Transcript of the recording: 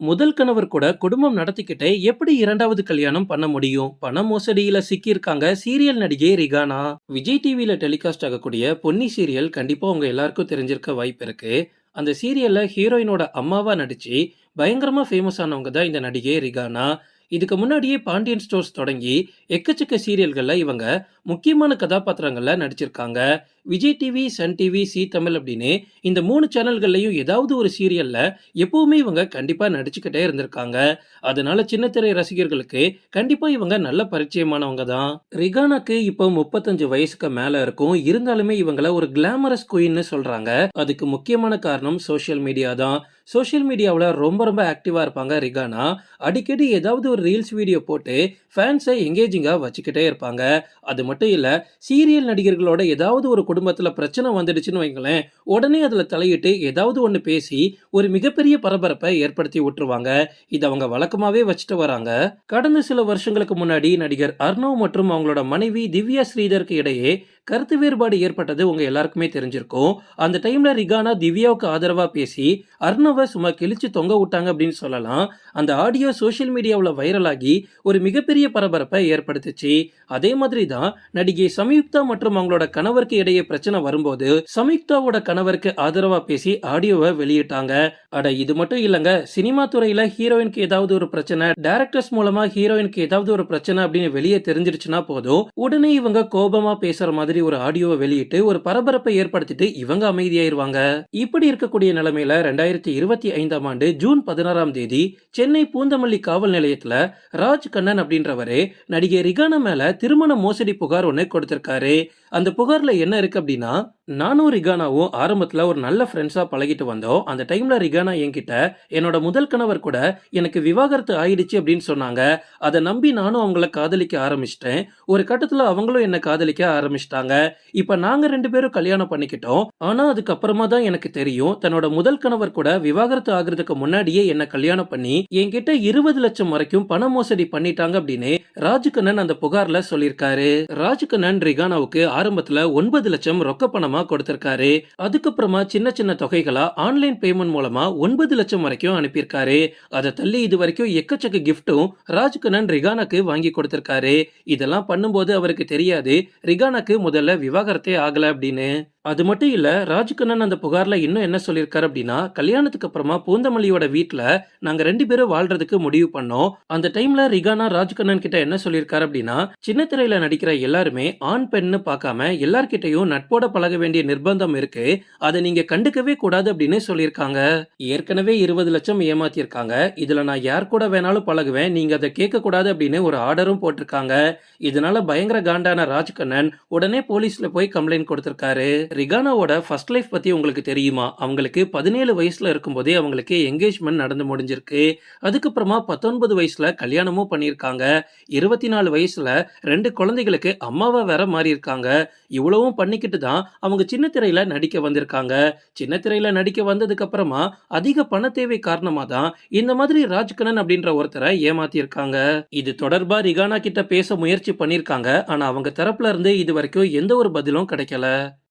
முதல் கணவர் கூட குடும்பம் நடத்திக்கிட்டே எப்படி இரண்டாவது கல்யாணம் பண்ண முடியும்? பண மோசடியில சிக்கியிருக்காங்க சீரியல் நடிகை ரிகானா. விஜய் டிவியில டெலிகாஸ்ட் ஆகக்கூடிய பொன்னி சீரியல் கண்டிப்பா உங்க எல்லாருக்கும் தெரிஞ்சிருக்க வாய்ப்பு இருக்கு. அந்த சீரியல்ல ஹீரோயினோட அம்மாவா நடிச்சு பயங்கரமா ஃபேமஸ் ஆனவங்க தான் இந்த நடிகை ரிகானா. இதுக்கு முன்னாடியே பாண்டியன் ஸ்டோர்ஸ் தொடங்கி எக்கச்சக்க சீரியல்களில் இவங்க முக்கியமான கதாபாத்திரங்களில் நடிச்சிருக்காங்க. Vijay TV Sun TV Zee Tamil அப்படின்னு இந்த மூணு சேனல்கள்லையும் ஏதாவது ஒரு சீரியலில் எப்போவுமே இவங்க கண்டிப்பாக நடிச்சுக்கிட்டே இருந்திருக்காங்க. அதனால சின்னத்திரை ரசிகர்களுக்கு கண்டிப்பாக இவங்க நல்ல பரிச்சயமானவங்க தான். ரிகானாக்கு இப்போ முப்பத்தஞ்சு வயசுக்கு மேலே இருக்கும். இருந்தாலுமே இவங்கள ஒரு கிளாமரஸ் குயின்னு சொல்கிறாங்க அதுக்கு முக்கியமான காரணம் சோஷியல் மீடியா தான். சோஷியல் மீடியாவில் ரொம்ப ரொம்ப ஆக்டிவாக இருப்பாங்க ரிகானா. அடிக்கடி ஏதாவது ஒரு ரீல்ஸ் வீடியோ போட்டு ஃபேன்ஸை எங்கேஜிங்காக வச்சுக்கிட்டே இருப்பாங்க. அது மட்டும் இல்லை சீரியல் நடிகர்களோட ஏதாவது ஒரு குடும்பத்தில் பிரச்சனை வந்துடுச்சுன்னு வைங்களேன் உடனே அதில் தலையிட்டு ஏதாவது ஒன்று பேசி ஒரு மிகப்பெரிய பரபரப்பை ஏற்படுத்தி விட்டுருவாங்க. இது அவங்க வழக்கமாகவே வச்சுட்டு வராங்க. கடந்த சில வருஷங்களுக்கு முன்னாடி நடிகர் அர்ணவ் மற்றும் அவங்களோட மனைவி திவ்யா ஸ்ரீதருக்கு இடையே கருத்து வேறுபாடு ஏற்பட்டது உங்க எல்லாருக்குமே தெரிஞ்சிருக்கும். அந்த டைம்ல ரிகானா திவ்யாவுக்கு ஆதரவா பேசி அர்ணவை சும்மா கிழிச்சு தொங்க விட்டாங்க அப்படின்னு சொல்லலாம். அந்த ஆடியோ சோஷியல் மீடியாவில் வைரலாகி ஒரு மிகப்பெரிய பரபரப்பை ஏற்படுத்துச்சு. அதே மாதிரி தான் நடிகை சம்யுக்தா மற்றும் அவங்களோட கணவருக்கு இடையே பிரச்சனை வரும்போது சம்யுக்தாவோட கணவருக்கு ஆதரவா பேசி ஆடியோவை வெளியிட்டாங்க. அட இது மட்டும் இல்லைங்க. சினிமா துறையில ஹீரோயினுக்கு ஏதாவது ஒரு பிரச்சனை டேரக்டர்ஸ் மூலமா ஹீரோயினுக்கு ஏதாவது ஒரு பிரச்சனை அப்படின்னு வெளியே தெரிஞ்சிருச்சுன்னா போதும். உடனே இவங்க கோபமா பேசுற மாதிரி ஒரு ஆடியோவை வெளியிட்டு ஒரு பரபரப்பை ஏற்படுத்திட்டு இவங்க அமைதியாயிருவாங்க. இப்படி இருக்கக்கூடிய நிலைமையில ரெண்டாயிரத்தி இருபத்தி ஐந்தாம் ஆண்டு ஜூன் பதினாறாம் தேதி சென்னை பூந்தமல்லி காவல் நிலையத்துல ராஜ் கண்ணன் அப்படின்றவரு நடிகை ரிகானா மேல திருமண மோசடி புகார் ஒன்று கொடுத்திருக்காரு. அந்த புகார்ல என்ன இருக்கு அப்படின்னா நானும் ரிகானாவும் ஆரம்பத்தில் ஒரு நல்ல ஃப்ரெண்ட்ஸாக பழகிட்டு வந்தோம். அந்த டைமில் ரிகானா என்கிட்ட என்னோட முதல் கணவர் கூட எனக்கு விவாகரத்து ஆயிடுச்சு அப்படின்னு சொன்னாங்க. அதை நம்பி நானும் அவங்கள காதலிக்க ஆரம்பிச்சிட்டேன். ஒரு கட்டத்தில் அவங்களும் என்னை காதலிக்க ஆரம்பிச்சிட்டாங்க. இப்போ நாங்கள் ரெண்டு பேரும் கல்யாணம் பண்ணிக்கிட்டோம். ஆனால் அதுக்கப்புறமா தான் எனக்கு தெரியும் தன்னோட முதல் கணவர் கூட விவாகரத்து ஆகிறதுக்கு முன்னாடியே என்னை கல்யாணம் பண்ணி என்கிட்ட இருபது லட்சம் வரைக்கும் பண மோசடி பண்ணிட்டாங்க அப்படின்னு ராஜ்கண்ணன் அந்த புகாரில் சொல்லியிருக்காரு. ராஜ்கண்ணன் ரிகானாவுக்கு ஆரம்பத்தில் ஒன்பது லட்சம் ரொக்க பணமாக மூலமா கொடுத்திருக்காரு. அதுக்கப்புறமா சின்ன சின்ன தொகைகளா ஆன்லைன் பேமெண்ட் மூலமா ஒன்பது லட்சம் வரைக்கும் அனுப்பியிருக்காரு. அதை தள்ளி இது வரைக்கும் எக்கச்சக்க கிஃப்ட்டும் ராஜ்கண்ணன் ரிகானாக்கு வாங்கி கொடுத்திருக்காரு. இதெல்லாம் பண்ணும்போது அவருக்கு தெரியாது. ரிகானாக்கு முதல்ல விவாகரத்தே ஆகல அப்படின்னு. அது மட்டும் இல்ல ராஜ்கண்ணன் அந்த புகார்ல இன்னும் என்ன சொல்லியிருக்காரு அப்படின்னா கல்யாணத்துக்கு அப்புறமா பூந்தமல்லியோட வீட்டுல நாங்க ரெண்டு பேரும் வாழ்றதுக்கு முடிவு பண்ணோம். அந்த டைம்ல ரிகானா ராஜ்கண்ணன் கிட்ட என்ன சொல்லியிருக்காரு அப்படின்னா சின்ன திரையில நடிக்கிற எல்லாருமே ஆண் பெண்ணு பார்க்காம எல்லார்கிட்டையும் நட்போட பழக வேண்டிய நிர்பந்தம் இருக்கு. அதை நீங்க கண்டுக்கவே கூடாது அப்படின்னு சொல்லியிருக்காங்க. ஏற்கனவே இருபது லட்சம் ஏமாத்திருக்காங்க இதுல நான் யார் கூட வேணாலும் பழகுவேன். நீங்க அதை கேட்க கூடாது அப்படின்னு ஒரு ஆர்டரும் போட்டிருக்காங்க. இதனால பயங்கர காண்டான ராஜ்கண்ணன் உடனே போலீஸ்ல போய் கம்ப்ளைண்ட் கொடுத்திருக்காரு. ரிகானாவோட ஃபர்ஸ்ட் லைஃப் பற்றி உங்களுக்கு தெரியுமா? அவங்களுக்கு பதினேழு வயசில் இருக்கும்போதே அவங்களுக்கு என்கேஜ்மெண்ட் நடந்து முடிஞ்சிருக்கு. அதுக்கப்புறமா பத்தொன்பது வயசில் கல்யாணமும் பண்ணியிருக்காங்க. இருபத்தி நாலு வயசில் ரெண்டு குழந்தைகளுக்கு அம்மாவை வேற மாறி இருக்காங்க இவ்வளவும் பண்ணிக்கிட்டு தான் அவங்க சின்ன திரையில் நடிக்க வந்திருக்காங்க. சின்ன திரையில் நடிக்க வந்ததுக்கப்புறமா அதிக பண தேவை காரணமாக தான் இந்த மாதிரி ராஜ்கண்ணன் அப்படின்ற ஒருத்தரை ஏமாத்தியிருக்காங்க. இது தொடர்பாக ரிகானா கிட்ட பேச முயற்சி பண்ணியிருக்காங்க. ஆனால் அவங்க தரப்புல இருந்து இது வரைக்கும் எந்த ஒரு பதிலும் கிடைக்கல.